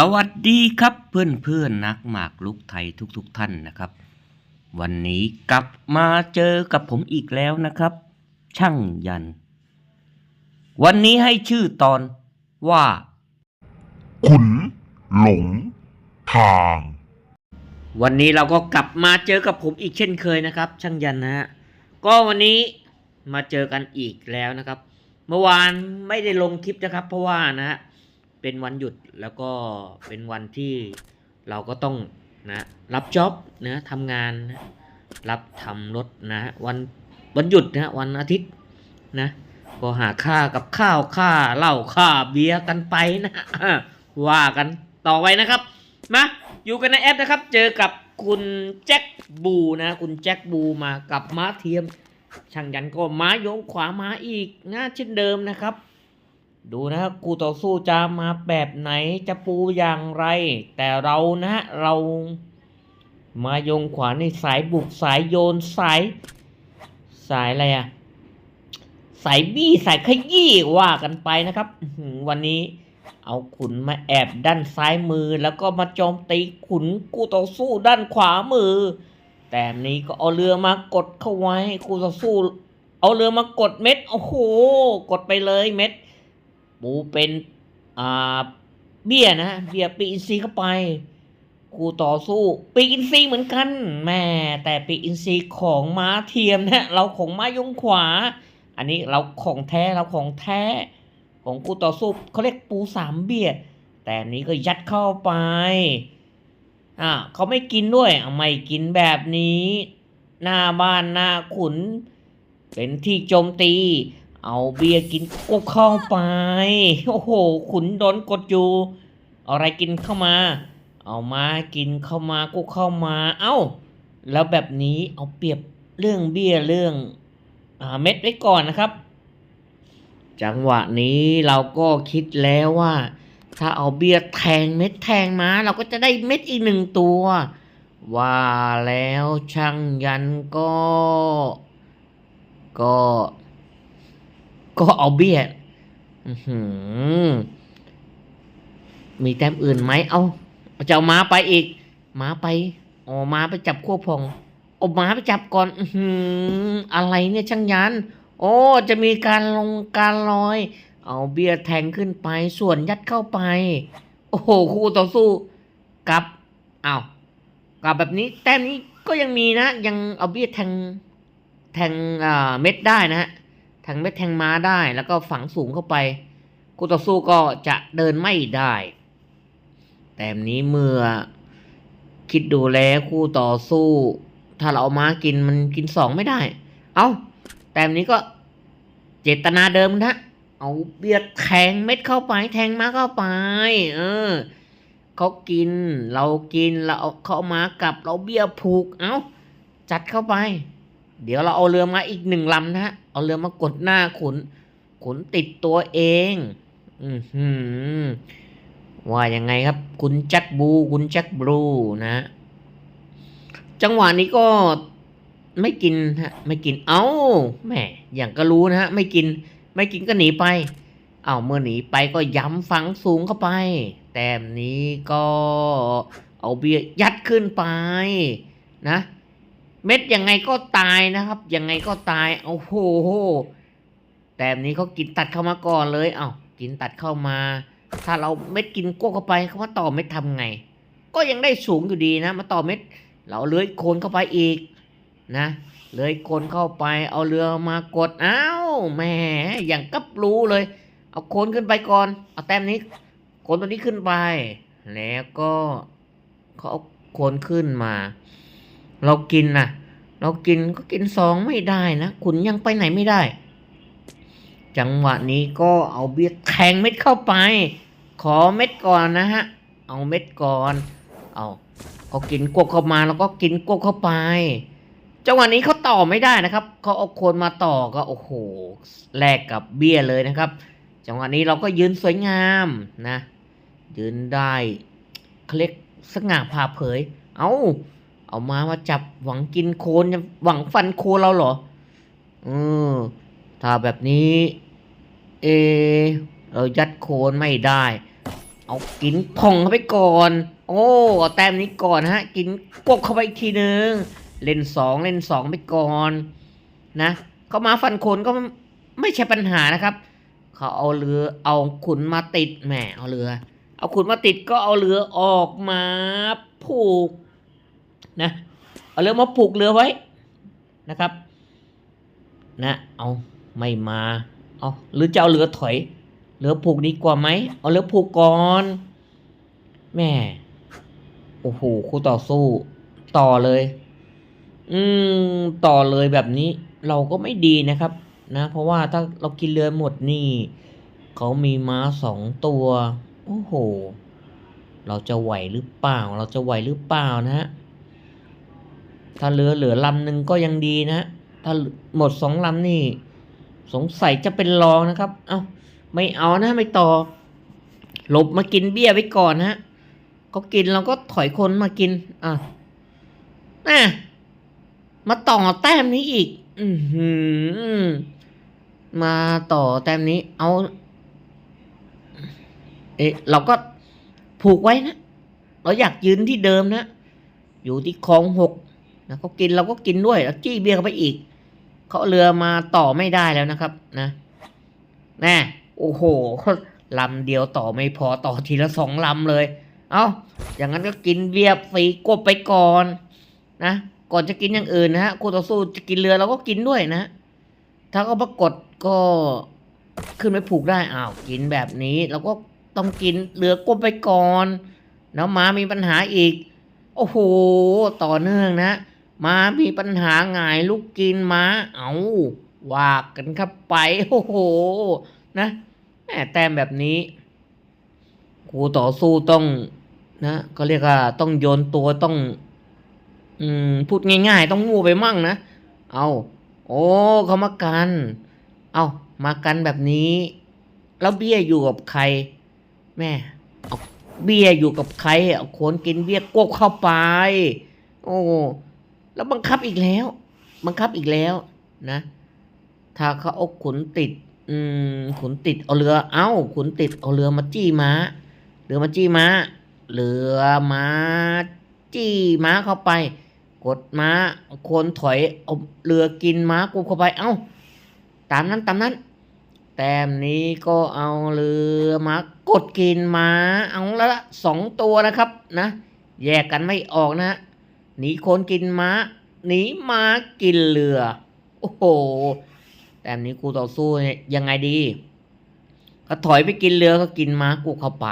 สวัสดีครับเพื่อนเพื่อนๆนักหมากลุกไทยทุกๆทท่านนะครับ วันนี้กลับมาเจอกับผมอีกแล้วนะครับ ช่างยัน วันนี้ให้ชื่อตอนว่า ขุนหลง ทาง วันนี้เราก็กลับมาเจอกับผมอีกเช่นเคยนะครับ ช่างยันนะฮะก็วันนี้มาเจอกันอีกแล้วนะครับ เมื่อวานไม่ได้ลงคลิปนะครับ เพราะว่านะฮะ เป็นวันหยุดแล้วก็เป็นวันที่เราก็ต้องนะรับจ็อบนะทำงานนะรับทำรถนะวันวันหยุดนะวันอาทิตย์นะก็หาค่ากับข้าวค่าเหล้าค่าเบียร์กันไปนะว่ากันต่อไปนะครับมาอยู่กันในแอปนะครับ เจอกับคุณแจ็คบูนะคุณแจ็คบูมากับม้าเทียมช่างยันก็ม้าโยงขวาม้าอีกง่าเช่นเดิมนะครับ ดูนะครับกูต่อสู้จะมาแบบไหนจะปูอย่างไร แต่เรานะเรามาโยงขวาในสายบุกสายโยนสาย สายอะไรอะสายบี้สายขยี้ว่ากันไปนะครับ วันนี้เอาขุนมาแอบด้านซ้ายมือ แล้วก็มาโจมตีขุนกูต่อสู้ด้านขวามือ แต่นี้ก็เอาเรือมากดเข้าไว้กูต่อสู้ เอาเรือมากดเม็ดโอ้โห กดไปเลยเม็ด ปูเป็นอ่าเบี้ยนะเบี้ยปีอินซีเข้าไปกูต่อสู้ปีอินซีเหมือนกันแม่แต่ปีอินซีของม้าเทียมนะเราของม้ายงขวา อันนี้เราของแท้เราของแท้ของกูต่อสู้เขาเรียกปูสามเบี้ยแต่อันนี้ก็ยัดเข้าไปอ่าเขาไม่กินด้วยไม่กินแบบนี้ หน้าบ้านหน้าขุน เป็นที่โจมตี เอาเบียร์กินกบเข้าไป โอ้โห ขุนโดนกดอยู่เอาอะไรกินเข้ามา เอามากินเข้ามาก็เข้ามา เอ้า แล้วแบบนี้เอาเปรียบเรื่องเบี้ยเรื่องอาเม็ดไว้ก่อนนะครับ จังหวะนี้เราก็คิดแล้วว่า ถ้าเอาเบียร์แทงเม็ดแทงมาเราก็จะได้เม็ดอีกหนึ่งตัว ว่าแล้วช่างยันก็ ก็ ก็เอาเบี้ยอื้อหือมีแต้มอื่นไหมเอาเอาจะเอาม้าไปอีกม้าไปอ๋อม้าไปจับควบพองเอาม้าไปจับก่อน อือหืออะไรเนี่ยช่างยัน โอ้ จะมีการลงการลอย เอาเบียร์แทงขึ้นไป ส่วนยัดเข้าไป โอ้โหคู่ต่อสู้กลับอ้าวกลับแบบนี้ แต้มนี้ก็ยังมีนะ ยังเอาเบียร์แทงแทงอ่าเม็ดได้นะฮะแท งเม็ดแทงม้าได้แล้วก็ฝังสูงเข้าไปคู่ต่อสู้ก็จะเดินไม่ได้ แต่นี้เมื่อคิดดูแล้วคู่ต่อสู้ ถ้าเราเอาม้ากินมันกินสองไม่ได้ เอาแต่นี้ก็เจตนาเดิมนะเอาเบียดแทงเม็ดเข้าไป แทงม้าเข้าไป เออเขากิน เรากินเราเขาเอามากลับเราเบี้ยผูก เอ้า จัดเข้าไป เดี๋ยวเราเอาเรือมาอีกหนึ่งลำนะฮะ เอาเรือมากดหน้าขุน ขุนติดตัวเอง อือหือว่ายังไงครับ คุณแจ็คบู คุณแจ็คบลูนะ จังหวะนี้ก็ไม่กินฮะ ไม่กิน เอ้า แหม อย่างก็รู้นะฮะ ไม่กิน ไม่กินก็หนีไป เอาเมื่อหนีไปก็ย้ำฝังสูงเข้าไป แต้มนี้ก็เอาเบียร์ยัดขึ้นไปนะ เม็ดยังไงก็ตายนะครับ ยังไงก็ตายโอ้โหแต้มนี้เขากินตัดเข้ามาก่อนเลย เอา้ากินตัดเข้ามา ถ้าเราเม็ดกินโก้เข้าไปเขาว่าต่อเม็ดทำไง ก็ยังได้สูงอยู่ดีนะ มาต่อเม็ด เราเลื้อยโคนเข้าไปอีกนะเลื้อยโคนเข้าไป เอาเรือมากดอ้าวแหมอย่างกับรู้เลย เอาโคนขึ้นไปก่อน เอาแต้มนี้โคนตัวนี้ขึ้นไป แล้วก็เขาเอาโคนขึ้นมา เรากินนะเรากินก็กินสองไม่ได้นะขุนยังไปไหนไม่ได้ จังหวะนี้ก็เอาเบียดแทงเม็ดเข้าไป ขอเม็ดก่อนนะฮะ เอาเม็ดก่อน เอาเขากินกวกเข้ามาแล้วก็กินกวกเข้าไป จังหวะนี้เขาต่อไม่ได้นะครับเขาเอาโคนมาต่อก็โอ้โหแลกกับเบี้ยเลยนะครับ จังหวะนี้เราก็ยืนสวยงามนะ ยืนได้เขาเรียกสง่าผ่าเผย เอา เอามามาจับหวังกินโคนหวังฟันโคนเราเหรอเออถ้าแบบนี้ เอ เรายัดโคนไม่ได้ เอากินพองเข้าไปก่อน โอ้แต้มนี้ก่อนฮะ กินกบเข้าไปอีกทีนึง เล่นสองเล่นสองไปก่อนนะเขามาฟันโคนก็ไม่ใช่ปัญหานะครับ เขาเอาเรือ เอาขุนมาติดแหมเอาเรือ เอาขุนมาติดก็เอาเรือออกมาผูก นะเอาเรือมาผูกเรือไว้นะครับ นะเอาไม่มาเอาหรือจะเอาเรือถอยเรือผูกดีกว่าไหมเอาเรือผูกก่อนแม่โอ้โหคู่ต่อสู้ ต่อเลย อืมต่อเลยแบบนี้เราก็ไม่ดีนะครับ นะ เพราะว่าถ้าเรากินเรือหมดนี่เขามีม้าสองตัวโอ้โห เราจะไหวหรือเปล่า เราจะไหวหรือเปล่านะฮะ ถ้าเรือเหลือลำหนึ่งก็ยังดีนะ ถ้าหมดสองลำนี่ สงสัยจะเป็นรองนะครับ เอา้าไม่เอานะไม่ต่อ หลบมากินเบี้ยไว้ก่อนนะฮะเขากินเราก็ถอยคนมากินอะน่ะมาต่อแต้มนี้อีก อืหือมาต่อแต้มนี้ เอา เอ๊ะเราก็ผูกไว้นะ เราอยากยืนที่เดิมนะ อยู่ที่คลองหก นะเขากินเราก็กินด้วยแล้วจี้เบี้ยเข้าไปอีก เขาเรือมาต่อไม่ได้แล้วนะครับ นะน่โอ้โหลำเดียวต่อไม่พอต่อทีละสองลำเลย เอาอย่างนั้นก็กินเบียร์ฟรีกบไปก่อน นะก่อนจะกินอย่างอื่นนะฮะคู่ต่อสู้จะกินเรือเราก็กินด้วยนะถ้าก็ปรากฏก็ขึ้นไปผูกได้อ้าวกินแบบนี้เราก็ต้องกินเรือกบไปก่อน แล้วม้ามีปัญหาอีก โอ้โห ต่อเนื่องนะ ม้ามีปัญหาหงายลูกกินม้า เอาว่ากันครับไป โอ้โห นะแหมแต้มแบบนี้กูต่อสู้ต้อง นะก็เรียกว่าต้องโยนตัวต้อง อืม พูดง่าย ๆ ต้องงูไปมั่งนะ เอาโอ้เขามากัน เอามากันแบบนี้ แล้วเบี้ยอยู่กับใคร แม่เอาเบี้ยอยู่กับใครเอาคนกินเบี้ยกบเข้าไป โอ้ แล้วบังคับอีกแล้ว บังคับอีกแล้วนะ ถ้าเขาเอาขุนติด อืม ขุนติดเอาเรือ เอ้า ขุนติดเอาเรือมาจี้ม้า เรือมาจี้ม้า เรือม้าจี้ม้าเข้าไป กดม้าคนถอยเอาเรือกินม้ากูเข้าไป เอ้า ตามนั้นตามนั้น แต้มนี้ก็เอาเรือมากดกินม้า เอาละละสองตัวนะครับนะ แยกกันไม่ออกนะ หนีคนกินม้า หนีม้ากินเรือ โอ้โห แต้มนี้กูต่อสู้ยังไงดีก็ถอยไปกินเรือก็กินม้ากูเข้าไป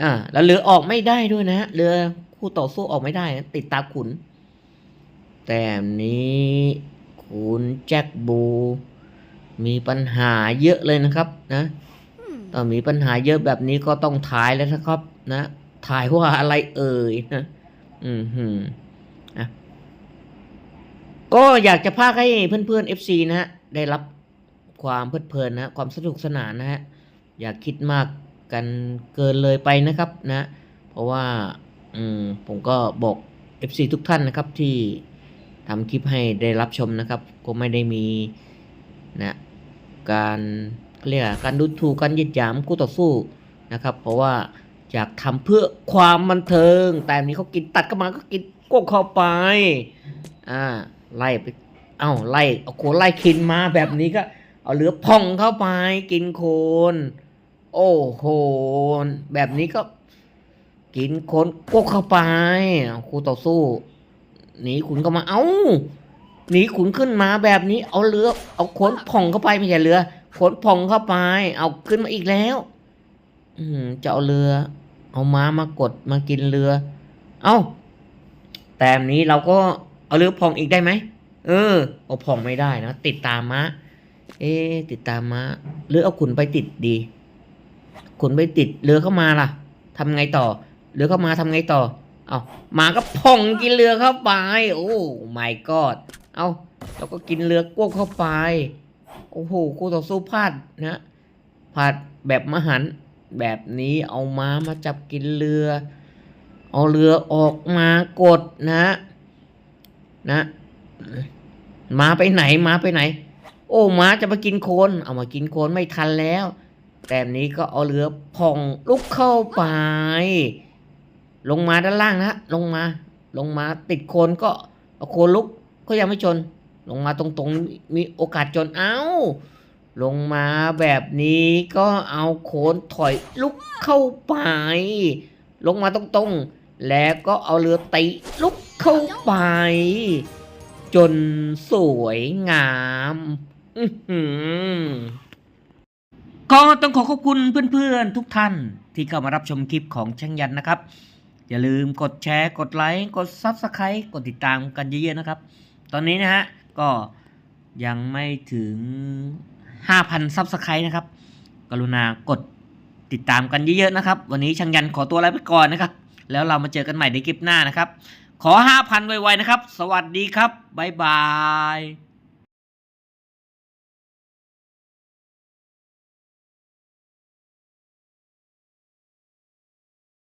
อ่า แล้วเรือออกไม่ได้ด้วยนะ เรือคู่ต่อสู้ออกไม่ได้ ติดตาขุน แต้มนี้คุณแจ็คบู มีปัญหาเยอะเลยนะครับ นะตอนมีปัญหาเยอะแบบนี้ก็ต้องถ่ายแล้วนะครับ นะ ถ่ายว่าอะไรเอ่ยนะ อืมหืมนะก็อยากจะพากให้เพื่อนๆ FC นะฮะ ได้รับความเพลิดเพลินนะ ความสนุกสนานนะฮะ อย่าคิดมากกันเกินเลยไปนะครับนะ เพราะว่า อืม ผมก็บอก FC ทุกท่านนะครับที่ทำคลิปให้ได้รับชมนะครับ ก็ไม่ได้มีนะการเรียกการดูถูกการเยียดหยามคู่ต่อสู้นะครับ เพราะว่า อยากทำเพื่อความบันเทิง แต่นนี้เขากินตัดเข้ามาก็กินกบเข้าไปอ่าไล่ไปเอ้าไล่เอาโคนไล่คินมาแบบนี้ก็ เอาเรือพองเข้าไปกินโคนโอ้โหแบบนี้ก็ กินคนกบเข้าไปเอาคู่ต่อสู้หนีขุนก็มาเอ้าหนีขุนขึ้นมาแบบนี้ เอาเรือ เอาขนผ่องเข้าไปไม่ใช่เรือขนผ่องเข้าไป เอาขึ้นมาอีกแล้ว อืมจะเอาเรือ เอาม้ามากดมากินเรือ เอ้า แต่นนี้เราก็เอาเรือผ่องอีกได้ไหม เออ เอาผ่องไม่ได้นะ ติดตามม้า เอ๊ติดตามม้า หรือเอาขุนไปติดดี ขุนไปติดเรือเข้ามาล่ะทำไงต่อ เรือเข้ามาทำไงต่อ เอาหมาก็พองกินเรือเข้าไป โอ้ไม่กอด เอาแล้วก็กินเรือกวกเข้าไป โอ้โห กูต่อสู้พลาดนะพลาดแบบมหันต์ แบบนี้เอาม้ามาจับกินเรือ เอาเรือออกมากดนะนะม้าไปไหนม้าไปไหน โอ้ม้าจะมากินโคนเอามากินโคนไม่ทันแล้ว แต่แบบนี้ก็เอาเรือผ่องลุกเข้าไป ลงมาด้านล่างนะลงมา ลงมาติดโคนก็เอาโคนลุกก็ยังไม่ชน ลงมาตรงๆมีโอกาสจนเอ้า ลงมาแบบนี้ก็เอาโคนถอยลุกเข้าไป ลงมาตรงๆ แล้วก็เอาเรือตีลุกเข้าไป จนสวยงามอื้อหือก็ต้องขอขอบคุณเพื่อนๆ ทุกท่านที่เข้ามารับชมคลิปของช่างยันนะครับ อย่าลืมกดแชร์ กดไลค์ กด Subscribe กดติดตามกันเยอะๆนะครับ ตอนนี้นะฮะ ก็ยังไม่ถึง 5,000 Subscribe นะครับ กรุณากดติดตามกันเยอะๆนะครับ วันนี้ช่างยันขอตัวลาไปก่อนนะครับ แล้วเรามาเจอกันใหม่ในคลิปหน้านะครับ ขอ 5,000 ไวๆนะครับ สวัสดีครับ บ๊ายบาย